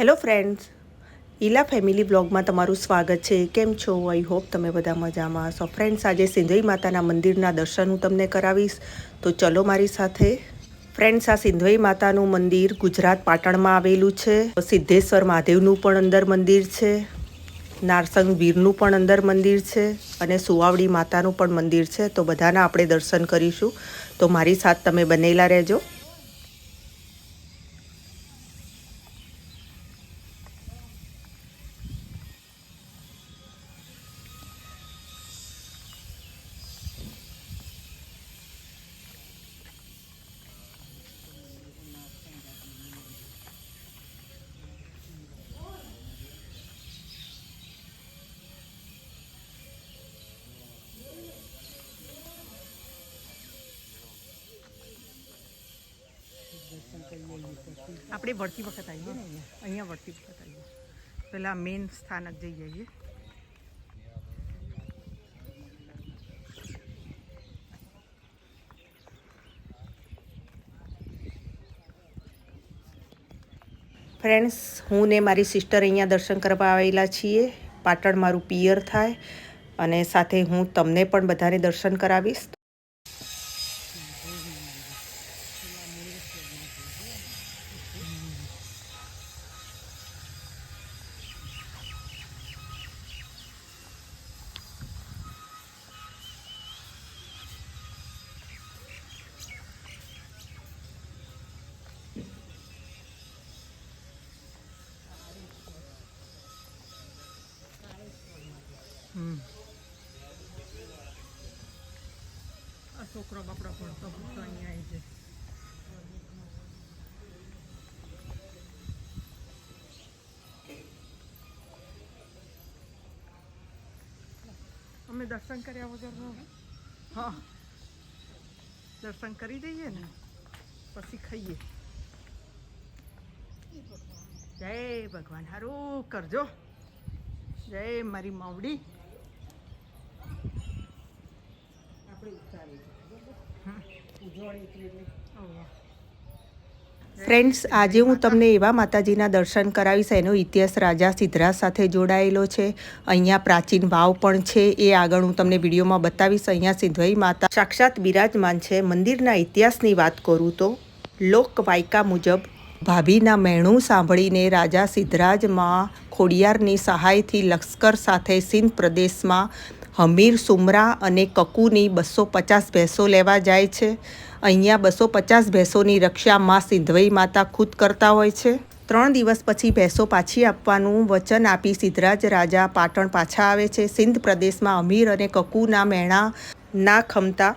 Hello friends Ila family બ્લોગમાં તમારું સ્વાગત છે. કેમ છો? આઈ હોપ તમે બધા મજામાં. સો ફ્રેન્ડ્સ આજે સિંધઈ માતાના મંદિરના દર્શન હું તમને કરાવીશ. તો ચલો મારી સાથે. ફ્રેન્ડ્સ આ સિંધઈ માતાનું મંદિર ગુજરાત પાટણમાં આવેલું છે. સિદ્ધેશ્વર મહાદેવનું પણ અંદર મંદિર છે. નારસંગ વીરનું પણ અંદર મંદિર છે. અને સુવાવડી માતાનું પણ મંદિર છે. તો બધાના આપણે દર્શન કરીશું. તો મારી સાથ તમે બનેલા રહેજો. આપણે વળતી વખત આવીએ ને અહીંયા અહીંયા વળતી વખત આવીએ. પહેલાં મેઇન સ્થાનક જઈ જઈએ ફ્રેન્ડ્સ હું ને મારી સિસ્ટર અહીંયા દર્શન કરવા આવેલા છીએ. પાટણ મારું પિયર થાય. અને સાથે હું તમને પણ બધાને દર્શન કરાવીશ. છોકરો બાપડો ભણતો ભણતો અહીંયા આવી જાય અમે દર્શન કર્યા વગર હા. દર્શન કરી દઈએ ને, પછી ખાઈએ. જય ભગવાન. હારું કરજો. જય મારી માવડી. ફ્રેન્ડ્સ, આજે હું તમને એવા માતાજીના દર્શન કરાવીશ, એનો ઇતિહાસ રાજા સિદ્ધરાજ સાથે જોડાયેલો છે. અહીંયા પ્રાચીન વાવ પણ છે, એ આગળ હું તમને વિડીયોમાં બતાવીશ. અહીંયા સિંધવાઈ માતા સાક્ષાત બિરાજમાન છે. મંદિરના ઇતિહાસની વાત કરું તો લોકવાયકા મુજબ ભાભીના મહેણું સાંભળીને રાજા સિદ્ધરાજમાં ખોડિયારની સહાયથી લશ્કર સાથે સિંધ પ્રદેશમાં હમીર, સુમરા અને કકુની બસો પચાસ ભેંસો લેવા જાય છે. અહીંયા બસો પચાસ ભેંસોની રક્ષા માં સિંધવઈ માતા ખુદ કરતા હોય છે. ત્રણ દિવસ પછી ભેંસો પાછી આપવાનું વચન આપી સિદ્ધરાજ રાજા પાટણ પાછા આવે છે. સિંધ પ્રદેશમાં અમીર અને કકુના મેણા ના ખમતા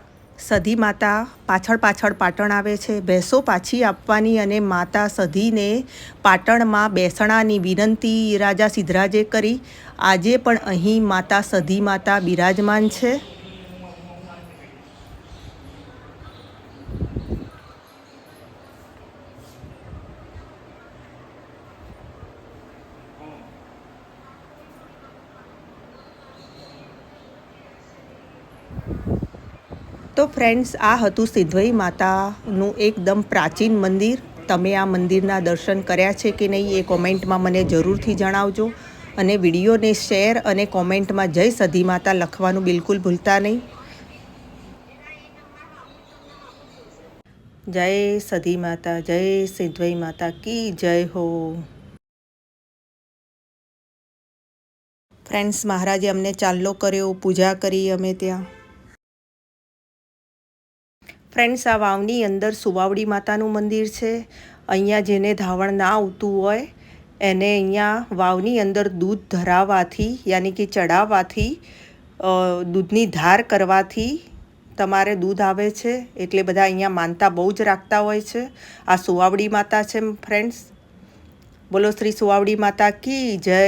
સધી માતા પાછળ પાછળ પાટણ આવે છે. ભેંસો પાછી આપવાની અને માતા સધીને પાટણમાં બેસણાની વિનંતી રાજા સિદ્ધરાજે કરી. આજે પણ અહીં માતા સધી માતા બિરાજમાન છે. તો ફ્રેન્ડ્સ, આ હતું સિદ્ધવઈ માતાનું એકદમ પ્રાચીન મંદિર. તમે આ મંદિરના દર્શન કર્યા છે કે નહીં એ કોમેન્ટમાં મને જરૂરથી જણાવજો અને વિડીયોને શેર અને કોમેન્ટમાં જય સધી માતા લખવાનું બિલકુલ ભૂલતા નહીં. જય સધી માતા, જય સિદ્ધવઈ માતા કી જય હો. ફ્રેન્ડ્સ, મહારાજે અમને ચાલ્લો કર્યો, પૂજા કરી અમે ત્યાં. ફ્રેન્ડ્સ, આ વાવની અંદર સુવાવડી માતાનું મંદિર છે. અહીંયા જેને ધાવણ ના આવતું હોય, એને અહીંયા વાવની અંદર દૂધ ધરાવવાથી, યાની કે ચડાવવાથી દૂધની ધાર કરવાથી તમારે દૂધ આવે છે. એટલે બધા અહીંયા માનતા બહુ જ રાખતા હોય છે. આ સુવાવડી માતા છે, ફ્રેન્ડ્સ. બોલો, શ્રી સુવાવડી માતા કી જય.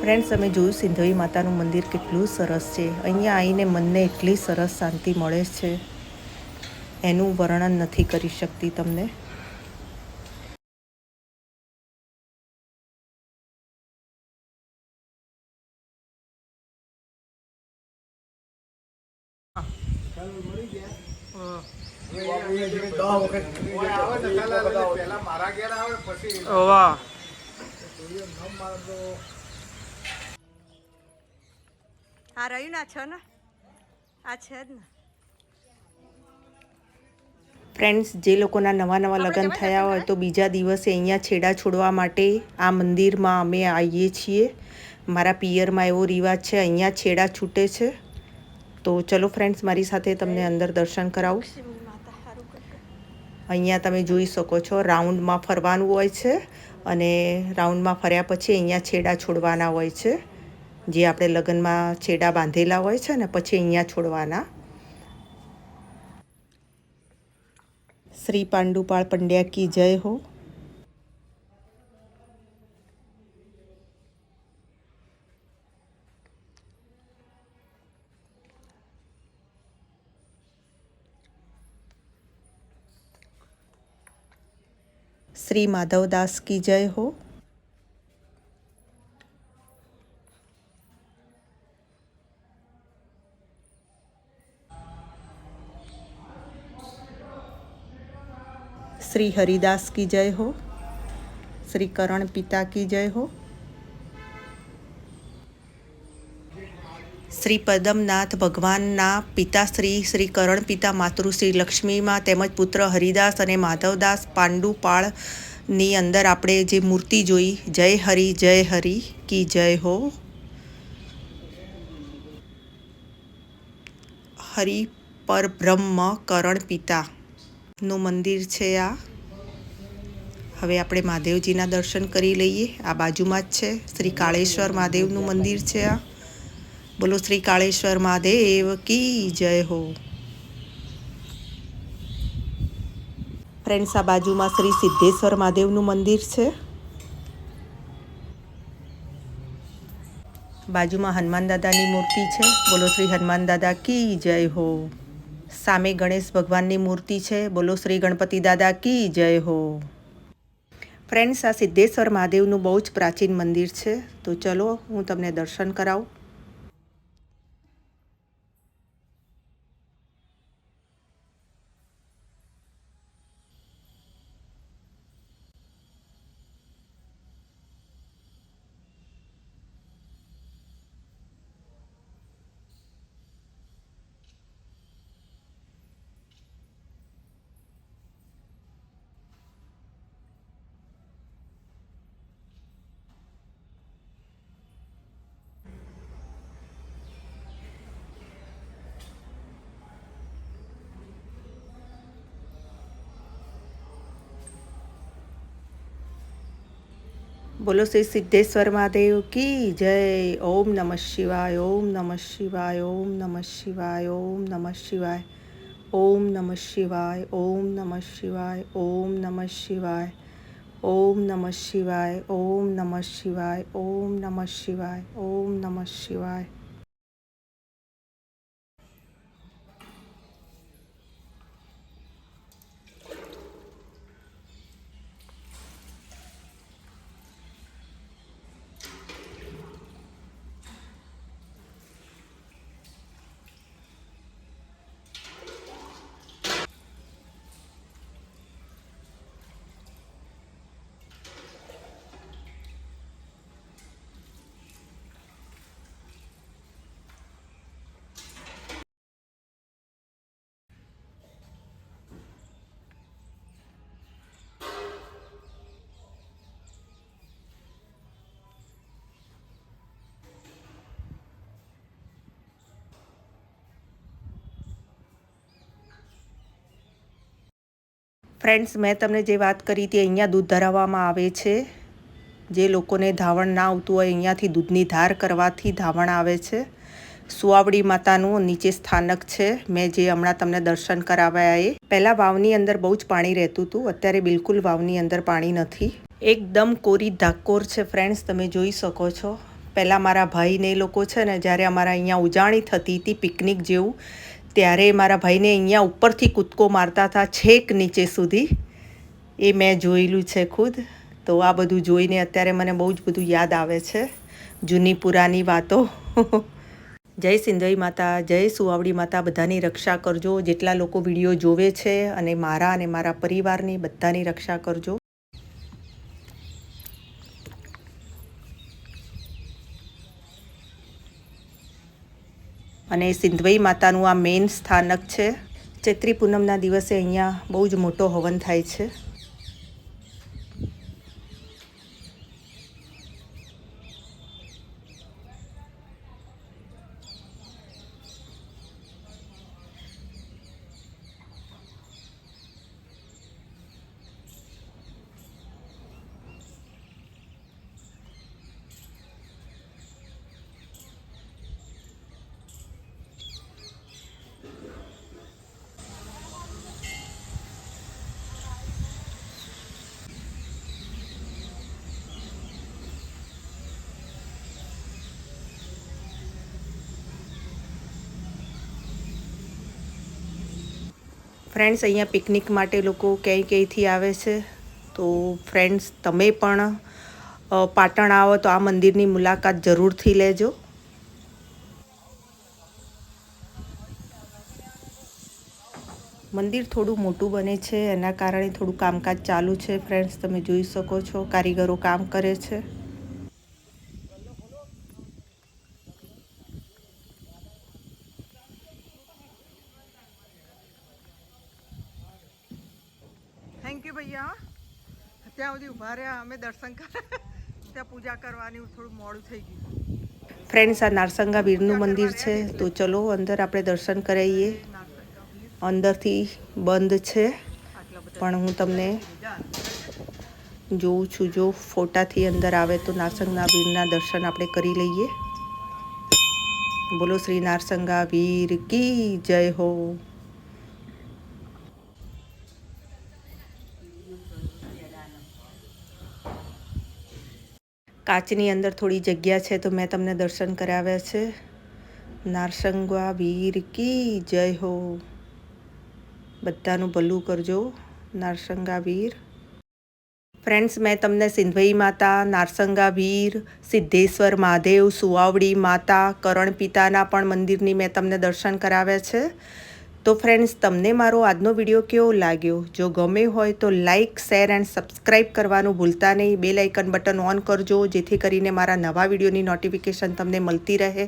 ફ્રેન્ડ્સ તમે જોયું સિંધવી માતાનું મંદિર કેટલું સરસ છે. અહીંયા આવીને મનને એટલી સરસ શાંતિ મળે છે. એનું વર્ણન નથી કરી શકતી તમને. પેલા મારા ઘેર આવે પછી વાહ. આ રહ્યું ના છો ને? આ છે જ ને. ફ્રેન્ડ્સ જે લોકોના નવા નવા લગ્ન થયા હોય તો બીજા દિવસે અહીંયા છેડા છોડવા માટે આ મંદિરમાં અમે આવીએ છીએ. મારા પિયરમાં એવો રિવાજ છે અહીંયા છેડા છૂટે છે. તો ચલો ફ્રેન્ડ્સ મારી સાથે તમને અંદર દર્શન કરાવું. અહીંયા તમે જોઈ શકો છો, રાઉન્ડમાં ફરવાનું હોય છે અને રાઉન્ડમાં ફર્યા પછી અહીંયા છેડા છોડવાના હોય છે, જે આપણે લગ્નમાં છેડા બાંધેલા હોય છે ને પછી અહીંયા છોડવાના. શ્રી પાંડુપાળ પંડ્યા કી જય હો. श्री माधवदास की जय हो। श्री हरिदास की जय हो। श्री करण पिता की जय हो। શ્રી પદમનાથ ભગવાનના પિતાશ્રી શ્રી કરણ પિતા માતૃશ્રી લક્ષ્મીમાં તેમજ પુત્ર હરિદાસ અને માધવદાસ પાંડુપાળની અંદર આપણે જે મૂર્તિ જોઈ, જય હરિ જય હરિ કી જય હો. હરિ પરબ્રહ્મ કરણ પિતાનું મંદિર છે આ. હવે આપણે મહાદેવજીના દર્શન કરી લઈએ. આ બાજુમાં જ છે. શ્રી કાળેશ્વર મહાદેવનું મંદિર છે આ. બોલો શ્રી કાળેશ્વર મહાદેવ કી જય હો. ફ્રેન્ડ્સ, આ બાજુમાં શ્રી સિદ્ધેશ્વર મહાદેવનું મંદિર છે. બાજુમાં હનુમાન દાદાની મૂર્તિ છે. બોલો શ્રી હનુમાન દાદા કી જય હો. સામે ગણેશ ભગવાનની મૂર્તિ છે. બોલો શ્રી ગણપતિ દાદા કી જય હો. ફ્રેન્ડ્સ, આ સિદ્ધેશ્વર મહાદેવનું બહુ જ પ્રાચીન મંદિર છે. તો ચલો હું તમને દર્શન કરાવું. બોલો શ્રી સિદ્ધેશ્વર મહાદેવ કી જય ઓમ નમઃ શિવાય ઓમ નમઃ શિવાય ઓમ નમઃ શિવાય ઓમ નમઃ શિવાય ઓમ નમઃ શિવાય ઓમ નમઃ શિવાય ઓમ નમઃ શિવાય ઓમ નમઃ શિવાય ઓમ નમઃ શિવાય ઓમ નમઃ શિવાય ઓમ નમઃ શિવાય ફ્રેન્ડ્સ મેં તમને જે વાત કરી હતી અહીંયા દૂધ ધરાવવામાં આવે છે. જે લોકોને ધાવણ ના આવતું હોય, અહીંયાથી દૂધની ધાર કરવાથી ધાવણ આવે છે. સુવાવડી માતાનું નીચે સ્થાનક છે. મેં જે હમણાં તમને દર્શન કરાવ્યા એ. પહેલાં વાવની અંદર બહુ જ પાણી રહેતું હતું. અત્યારે બિલકુલ વાવની અંદર પાણી નથી. એકદમ કોરી ધાકોર છે. ફ્રેન્ડ્સ તમે જોઈ શકો છો. પહેલાં મારા ભાઈને એ લોકો છે ને, જ્યારે અમારા અહીંયા ઉજાણી થતી હતી પિકનિક જેવું ત્યારે મારા ભાઈને અહીંયા ઉપરથી કૂદકો મારતા હતા, છેક નીચે સુધી. એ મેં જોયેલું છે ખુદ. તો આ બધું જોઈને અત્યારે મને બહુ જ બધું યાદ આવે છે. જૂની પુરાની વાતો. જય સિંધઈ માતા, જય સુવાવડી માતા, બધાની રક્ષા કરજો. જેટલા લોકો વીડિયો જોવે છે અને મારા અને મારા પરિવારની બધાની રક્ષા કરજો. અને સિંધવઈ માતાનું આ મેઇન સ્થાનક છે. ચૈત્રી પૂનમના દિવસે અહીંયા બહુ જ મોટો હવન થાય છે. ફ્રેન્ડ્સ અહીંયા પિકનિક માટે લોકો ક્યાંય ક્યાંયથી આવે છે? તો ફ્રેન્ડ્સ, તમે પણ પાટણ આવો તો આ મંદિરની મુલાકાત જરૂરથી લેજો. મંદિર થોડું મોટું બને છે, એના કારણે થોડું કામકાજ ચાલુ છે. ફ્રેન્ડ્સ, તમે જોઈ શકો છો, કારીગરો કામ કરે છે. ભૈયા. ત્યાં સુધી ઊભા રહ્યા અમે દર્શન કર્યા ત્યાં પૂજા કરવાની થોડું મોડું થઈ ગયું. ફ્રેન્ડ્સ આ નારસંગા વીરનું મંદિર છે. તો ચલો અંદર આપણે દર્શન કરાવીએ. અંદરથી બંધ છે. પણ હું તમને જોઉં છું જો ફોટાથી અંદર આવે તો નારસંગના વીરના દર્શન આપણે કરી લઈએ. બોલો શ્રી નારસંગા વીર કી જય હો. કાચની અંદર થોડી જગ્યા છે તો મેં તમને દર્શન કરાવ્યા છે. નારસંગા વીર કી જય હો. બધાનું ભલું કરજો, નારસંગા વીર. ફ્રેન્ડ્સ, મેં તમને સિંધવઈ માતા, નારસંગા વીર, સિદ્ધેશ્વર મહાદેવ, સુવાવડી માતા, કરણ પિતાના પણ મંદિરની મેં તમને દર્શન કરાવ્યા છે. તો ફ્રેન્ડ્સ તમને મારો આજનો વીડિયો કેવો લાગ્યો? જો ગમે હોય તો લાઇક શેર એન્ડ સબસ્ક્રાઈબ કરવાનું ભૂલતા નહીં. બે લાઇકન બટન ઓન કરજો, જેથી કરીને મારા નવા વિડીયોની નોટિફિકેશન તમને મળતી રહે.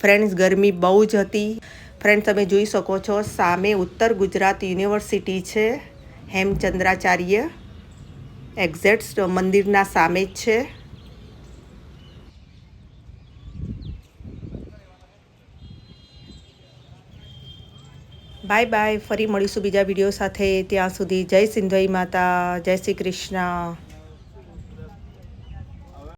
ફ્રેન્ડ્સ ગરમી બહુ જ હતી. ફ્રેન્ડ્સ તમે જોઈ શકો છો, સામે ઉત્તર ગુજરાત યુનિવર્સિટી છે, હેમચંદ્રાચાર્ય. એક્ઝેક્ટ મંદિરના સામે જ છે. Bye bye. ફરી મળીશું બીજા વીડિયો સાથે. ત્યાં સુધી જય સિંધઈ માતા, જય શ્રી કૃષ્ણ.